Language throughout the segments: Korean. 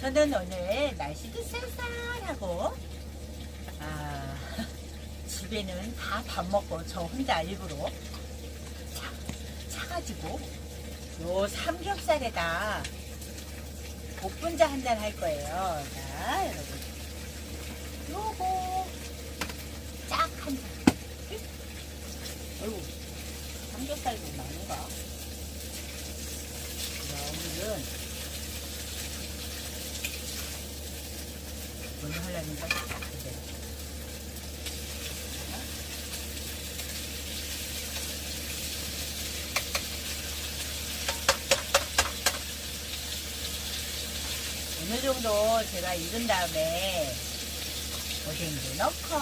저는 오늘 날씨도 쌀쌀하고 아, 집에는 다 밥 먹고 저 혼자 일부러 차, 차가지고 요 삼겹살에다 복분자 한 잔 할 거예요. 자, 여러분. 요거 짝한 잔. 어이구, 삼겹살도 많은가? 자, 오늘은 오늘 하려는 건 그대로. 어느 정도 제가 익은 다음에 오뎅도 넣고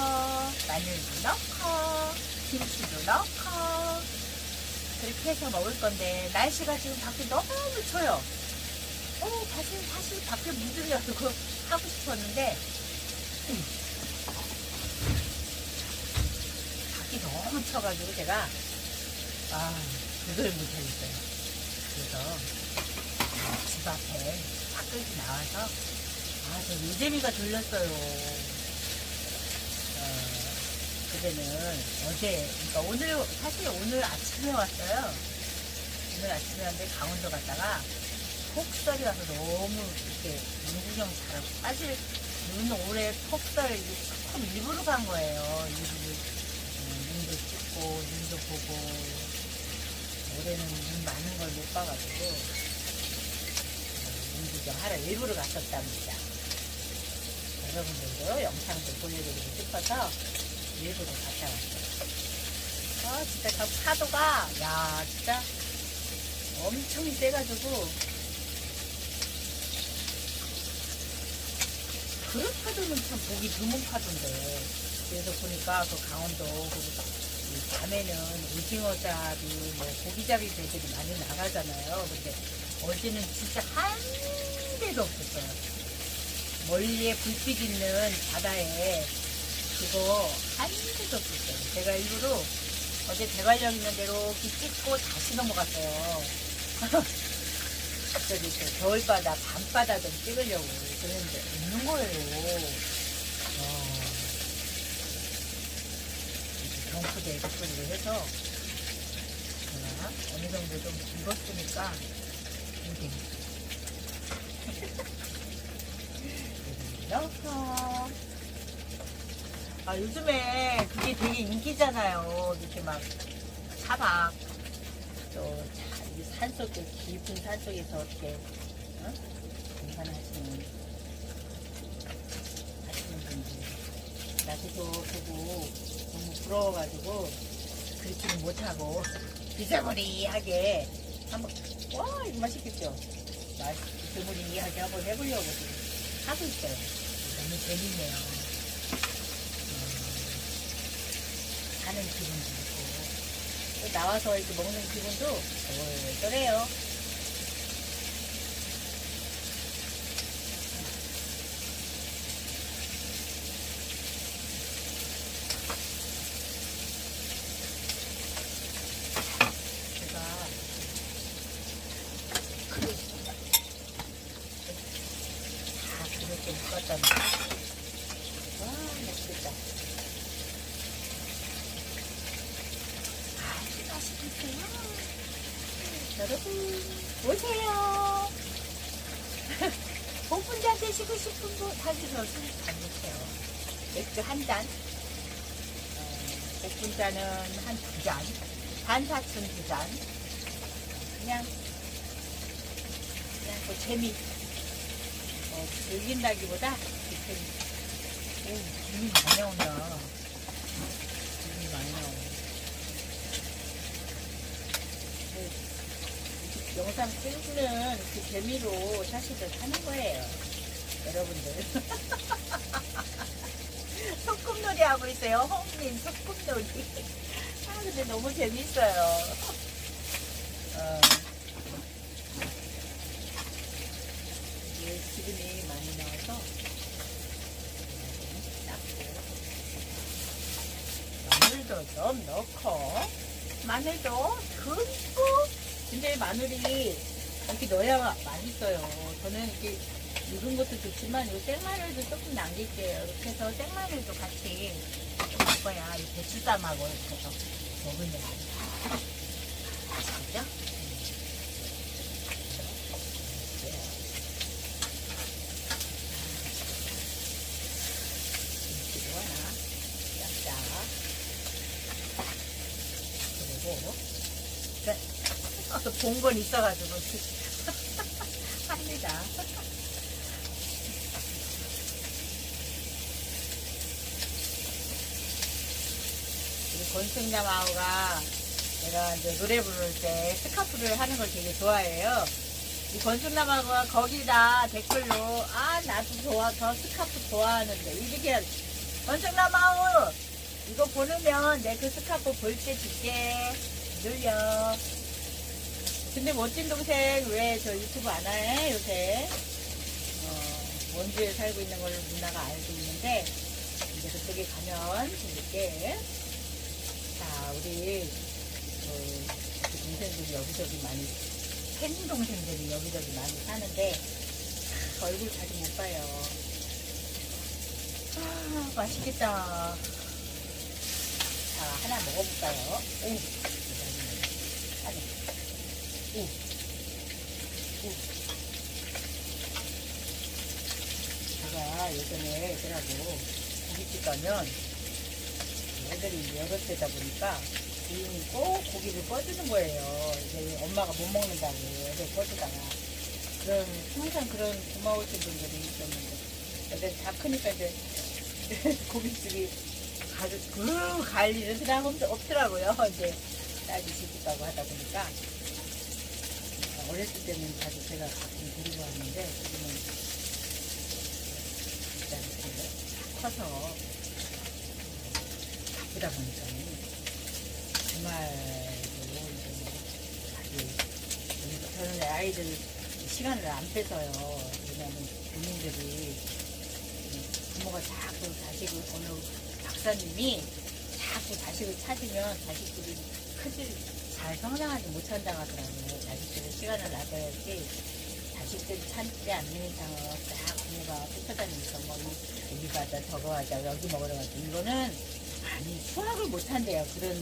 마늘도 넣고 김치도 넣고 그렇게 해서 먹을 건데 날씨가 지금 밖에 너무 추워요. 어, 사실 사실 밖에 문들려고 하고 싶었는데 음. 밖이 너무 쳐가지고 제가 아 그걸 못하겠어요. 그래서 집 앞에 밖을 나와서 아저 유재미가 들렸어요. 어, 그때는 어제 그러니까 오늘 사실 오늘 아침에 왔어요. 오늘 아침에 왔는데 강원도 갔다가 폭설이 와서 너무 이렇게 눈 구경 잘하고 사실 눈 올해 폭설 조금 일부러 간 거예요. 일부러 음, 눈도 찍고 눈도 보고 올해는 눈 많은 걸 못 봐가지고 어, 눈 구경 하러 일부러 갔었답니다. 여러분들도 영상도 보여드리고 싶어서 일부러 갔다 왔어요. 아 진짜 저 파도가 야 진짜 엄청 세가지고 그런 파도는 참 보기 드문 파도인데 그래서 보니까 그 강원도 그이 밤에는 오징어잡이 뭐 고기잡이 배들이 많이 나가잖아요. 근데 어제는 진짜 한 대도 없었어요. 멀리에 불빛 있는 바다에 그거 한 대도 없었어요. 제가 일부러 어제 대관령 있는 대로 찍고 다시 넘어갔어요. 저기 저 겨울바다, 밤바다 좀 찍으려고 그랬는데 없는 거예요. 어, 경포대 에피소드를 해서 제가 어느 정도 좀 익었으니까 이게 넣고 아 요즘에 그게 되게 인기잖아요. 이렇게 막 사막 또 산속에 깊은 산속에서 이렇게 어? 등산하시는 하시는 분들 나도 보고 너무 부러워가지고 그렇지는 못하고 비자머리하게 한번 와 이거 맛있겠죠? 맛 비자머리하게 한번 해보려고 하고 있어요. 너무 재밌네요. 음, 하는 또 나와서 이렇게 먹는 기분도 덜덜해요. 제가 그릇 다 그릇 좀 껐잖아. 와 맛있겠다. 아주 맛있겠어요. 여러분 오세요. 복분자 드시고 싶은 분 사주셔서 안 드세요. 맥주 한 잔. 어, 복분자는 한 두 잔. 반사춘 두 잔. 그냥 그냥 그 재미. 어, 즐긴다기보다 그 재미. 오, 기분이 많이 나온다. 기분이 많이 나오네. 그 영상 찍는 그 재미로 사실은 하는 거예요. 여러분들. 소꿉놀이 하고 있어요. 홍님 소꿉놀이. 아, 근데 너무 재밌어요. 어. 기름이 많이 나와서 닦고 마늘도 좀 넣고 마늘도 듬뿍 근데 마늘이 이렇게 넣어야 맛있어요. 저는 이렇게 익은 것도 좋지만 이 생마늘도 조금 남길게요. 이렇게 해서 생마늘도 같이 좀 먹어야 이 배추쌈하고 이렇게 해서 먹으면 맛있죠? 그리고 끝. 본건 있어가지고 합니다. 우리 권승자마오가 내가 이제 노래 부를 때 스카프를 하는 걸 되게 좋아해요. 이 권승자마오가 거기다 댓글로 아 나도 좋아 저 스카프 좋아하는데. 이렇게 권승자마오 이거 보내면 내 그 스카프 볼 때 줄게. 늘려. 근데 멋진 동생 왜 저 유튜브 안 해? 요새? 어, 원주에 살고 있는 걸 누나가 알고 있는데 이제 그쪽에 가면 재밌게. 자 우리 그, 그 동생들이 여기저기 많이 팬 동생들이 여기저기 많이 사는데 아, 얼굴 자주 못 봐요 아 맛있겠다 자 하나 먹어볼까요? 오 하나 오. 오. 제가 예전에 애들하고 고깃집 가면 애들이 여러 대다 보니까 주인이 꼭 고기를 꺼주는 거예요. 이제 엄마가 못 먹는다고 애들 꺼주다가. 그런, 항상 그런 고마우신 분들이 있었는데. 애들 다 크니까 이제 고깃집이 가그 갈 일은 그냥 없- 없더라고요. 이제 딸이 시집 가고 하다 보니까. 어렸을 때는 자주 제가 가끔 데리고 왔는데 지금은 일단 커서 바쁘다 보니까 주말도 아주 저는 아이들 시간을 안 뺏어요. 왜냐하면 부모님들이 부모가 자꾸 자식을 어느 박사님이 자꾸 자식을 찾으면 자식들이 크질 잘 성장하지 못한다고 하더라고요. 자식들의 시간을 놔둬야지 자식들이 찾지 않는 이상은 딱 부모가 쫓아다니면서 뭐 이- 여기 가자 저거 하자 여기 먹으러 가자 이거는 아니 수학을 못한대요. 그런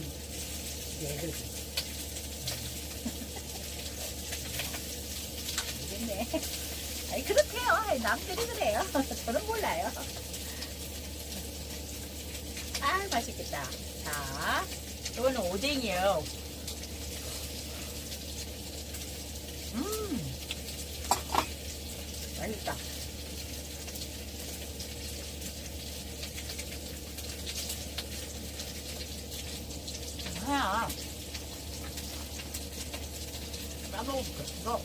애들이. 모르겠네. 아니 그렇대요. 남들이 그래요. 저는 몰라요. 아 맛있겠다. 자, 이거는 오뎅이에요. 음, 맛있다. 하야. 까먹을게. 이거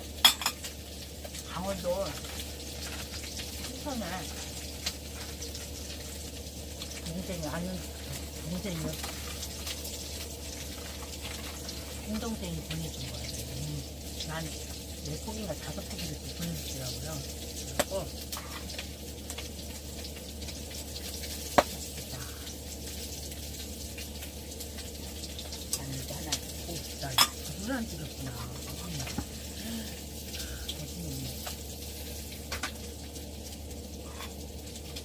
강원도 순천에 동생이 아는 동생이 친동생이 보내준 거예요. 음, 난네 포기인가 다섯 포기를 또 보내주더라고요. 그래갖고 맛있겠다. 마늘도 하나 오, 나 물을 안 찍었구나. 맛있네.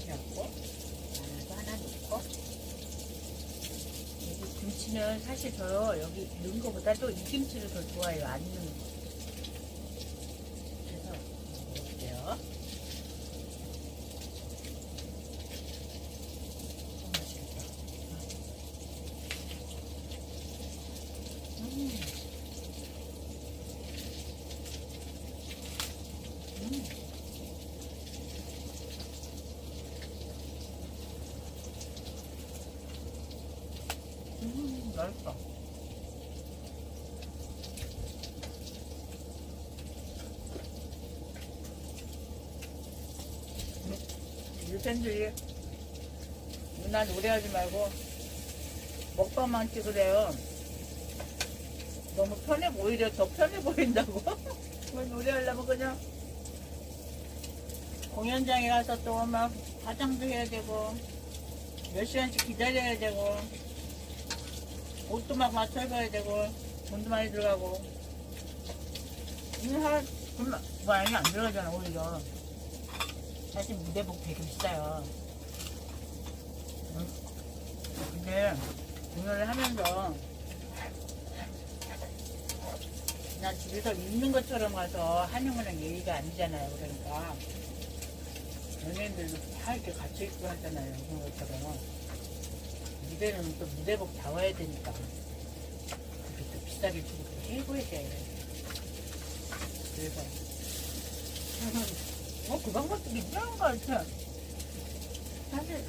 그래갖고 마늘도 하나 넣고 여기 김치는 사실 저 여기 넣은 거보다도 이 김치를 더 좋아해요. 안 넣는 거. 그래서 먹을게요. 어, 맛있겠다. 음. 음. 우리 팬들이 누나 노래하지 말고 먹방만 찍으래요. 너무 편해 오히려 더 편해 보인다고. 왜 노래하려면 그냥 공연장에 가서 또 막 화장도 해야 되고 몇 시간씩 기다려야 되고 옷도 막 맞춰 입어야 되고 돈도 많이 들어가고 이거 한돈 많이 안 들어가잖아 오히려 사실 무대복 되게 비싸요. 응? 근데 오늘 하면서 난 집에서 입는 것처럼 가서 하는 거는 예의가 아니잖아요. 그러니까 연예인들도 다 이렇게 갇혀 입고 하잖아요. 그런 것처럼 무대는 또 무대복 다 와야 되니까 그렇게 또 비싸게 주고 또 해고야 돼. 그래서 어, 그 방법도 괜찮은 것 같아. 사실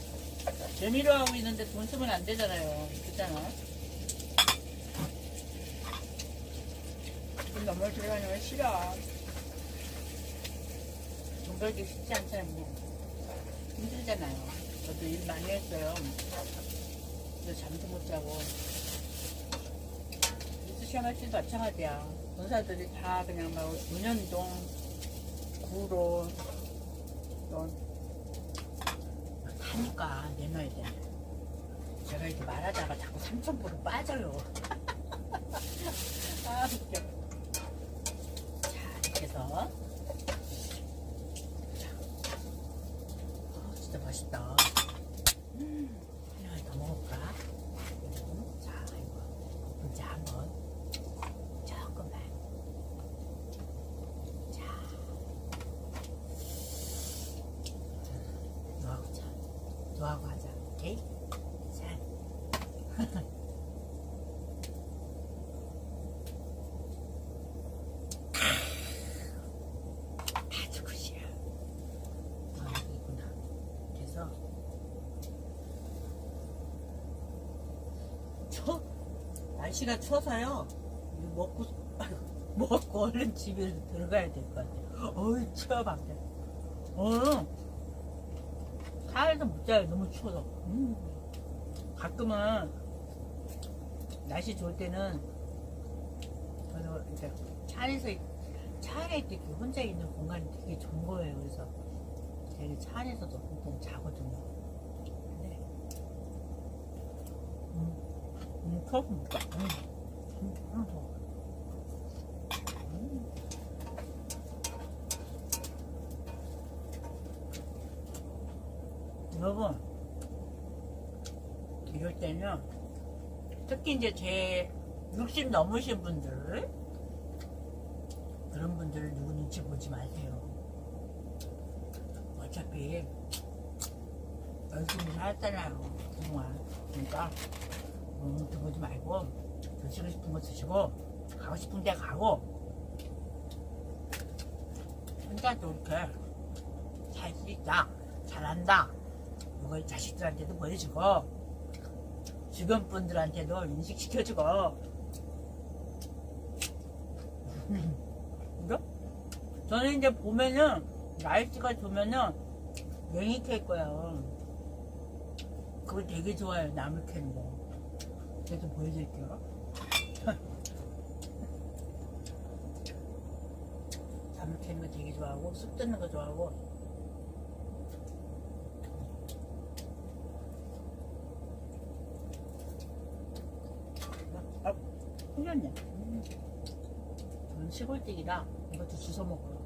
재미로 하고 있는데 돈 쓰면 안 되잖아요. 그렇잖아. 돈 너무 들어가는 건 싫어. 돈 벌기 쉽지 않잖아요. 뭐. 힘들잖아요. 저도 일 많이 했어요. 그래서 잠도 못 자고. 뉴스 시험할 때도 마찬가지야. 본사들이 다 그냥 막 은연동, 구로, 또 하니까 내놔야 돼. 제가 이렇게 말하다가 자꾸 삼천포로 빠져요. 아, 웃겨. 자, 이렇게 해서. 자. 아, 진짜 맛있다. 음, 하나 더 먹을까? 음, 자, 이거. 이제 한번. 조금만. 자. 너하고 자. 너하고 하자. 오케이? 자. 아주 굿이야. 아, 이구나. 그래서 추 날씨가 추워서요. 먹고 먹고 얼른 집에 들어가야 될 것 같아요. 어이 추워 밖에. 어. 차에서 못 자요. 너무 추워서. 음. 가끔은 날씨 좋을 때는 그래서 이제 차 안에서 차 안에 이렇게 혼자 있는 공간이 되게 좋은 거예요. 그래서 제가 차 안에서도 보통 자거든요. 근데 음, 음. 여러분 이럴 때는 특히 이제 제 60 넘으신 분들 그런 분들을 누구 눈치 보지 마세요. 어차피 열심히 살았잖아요. 그동안. 그러니까 보지 말고 드시고 싶은 거 드시고 가고 싶은 데 가고 혼자도 이렇게 살 수 있다. 잘한다. 이걸 자식들한테도 보여주고 주변 분들한테도 인식시켜주고? 저는 이제 보면은 날씨가 좋으면은 냉이 캘 거예요 그거 되게 좋아요 나물 캐는 거 그래서 보여드릴게요 나물 캐는 거 되게 좋아하고 쑥 뜨는 거 좋아하고 아, 흘렸네. 음. 저는 시골댁이라 이것도 주워 먹어요.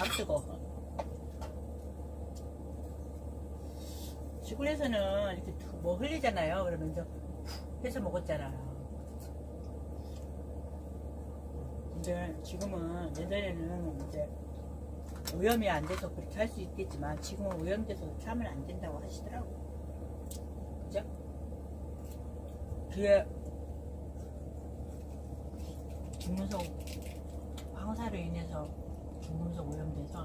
안 뜨거. 시 골에서는 이렇게 툭뭐 흘리잖아요. 그러면서 푹 해서 먹었잖아요. 근데 지금은 예전에는 이제 오염이 안 돼서 그렇게 할 수 있겠지만 지금은 오염돼서 하면 안 된다고 하시더라고. 그죠? 뒤에 중금속 황사로 인해서 중금속 오염돼서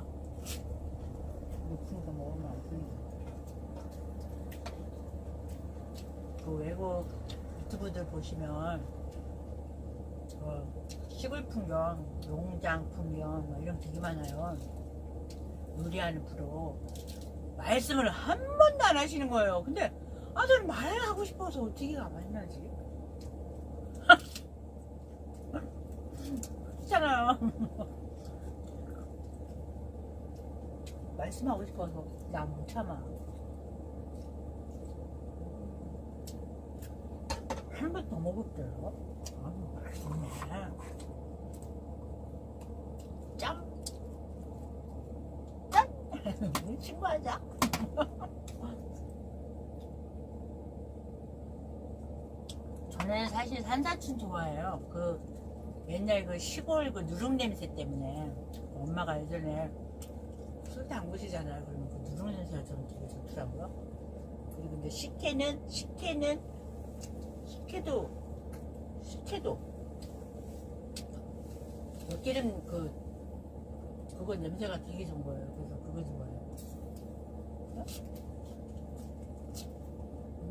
높은 거 먹으면 안 됩니다. 그 외국 유튜브들 보시면 저 시골 풍경, 농장 풍경 뭐 이런 게 되게 많아요. 요리하는 프로 말씀을 한 번도 안 하시는 거예요. 근데 아 저는 말을 하고 싶어서 어떻게 가만히 나지? 있잖아요. 말씀하고 싶어서 나 못 참아. 한번더 먹을게요. 아, 맛있네. 짬. 우리 친구하자. 저는 사실 산사춘 좋아해요. 그 옛날 그 시골 그 누룩 냄새 때문에 엄마가 예전에 술 담그시잖아요. 그러면 그 누룩 냄새가 저는 되게 좋더라고요. 그리고 근데 식혜는 식혜는 식혜도 식혜도 들기름 그 그거 냄새가 되게 좋은 거예요. 그래서 그거 좋아해요.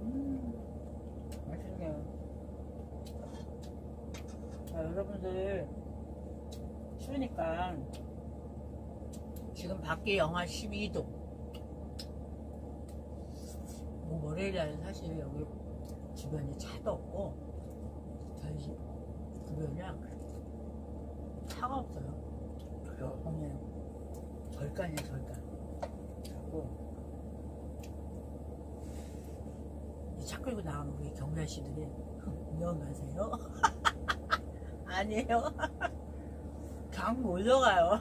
음, 맛있네요. 자, 여러분들 추우니까 지금 밖에 영하 12도. 뭐 월요일날 사실 여기 주변에 차도 없고 저희 집 주변에 차가 없어요. 없네요. 절간이에요, 절간. 그리고 이 차 끌고 나가면 우리 경미 아씨들이 가세요? 아니에요. 그냥 놀러 가요.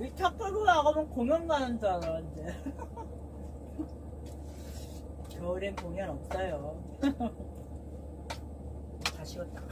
이 차 끌고 나가면 공연 가는 줄 알았는데. 겨울엔 공연 없어요. 다 식었다.